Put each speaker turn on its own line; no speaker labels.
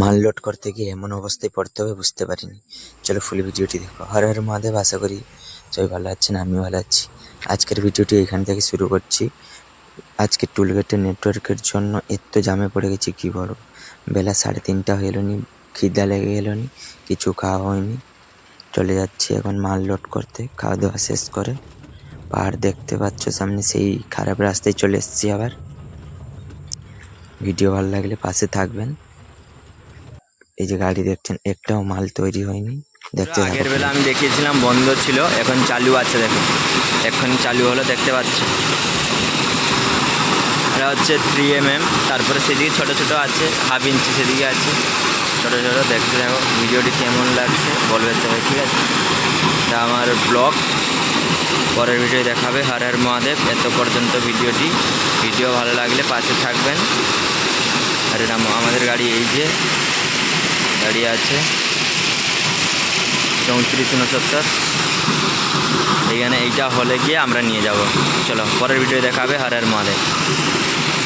মাল লোড করতে গিয়ে এমন অবস্থায় পড়তে হবে বুঝতে পারিনি। চলো ফুল ভিডিওটি দেখো। হর হর মহাদেব, আশা করি সবাই ভালো আছেন আমি ভালো আছি। আজকের ভিডিওটি এখান থেকে শুরু করছি। আজকে টুলগেটের নেটওয়ার্কের জন্য এত জামে পড়ে গেছি, কি বড় বেলা সাড়ে তিনটা হয়ে এলো নি, খিদা লেগে গেল নি, কিছু খাওয়া হয়নি। চলে যাচ্ছি এখন মাল লোড করতে, খাওয়া দাওয়া শেষ করে। পাহাড় দেখতে পাচ্ছ সামনে, সেই খারাপ রাস্তায় চলে এসেছি আবার। ভিডিও ভালো লাগলে পাশে থাকবেন। এই যে গাড়ি দেখছেন একটাও মাল তৈরি হয়নি। দেখতে
আগের বেলা আমি দেখিয়েছিলাম বন্ধ ছিল এখন চালু আছে দেখো এখন চালু হলো দেখতে পাচ্ছি। এটা হচ্ছে থ্রি এম এম তারপরে সেদিকে ছোটো ছোটো আছে হাফ ইঞ্চি সেদিকে আছে। ছোটো ছোটো দেখতে দেখো ভিডিওটি কেমন লাগছে বলবে সবাই ঠিক আছে? এটা আমার ব্লগ পরের ভিডিও দেখাবে হর হর মহাদেব। এত পর্যন্ত ভিডিওটি। ভিডিও ভালো লাগলে পাশে থাকবেন। আর এটা আমাদের গাড়ি এই যে দাঁড়িয়ে আছে। চৌত্রিশ, উনসত্তর। এইখানে এইটা হলে গিয়ে আমরা নিয়ে যাব। চলো, পরের ভিডিও দেখাবে হারের হর মহাদেব।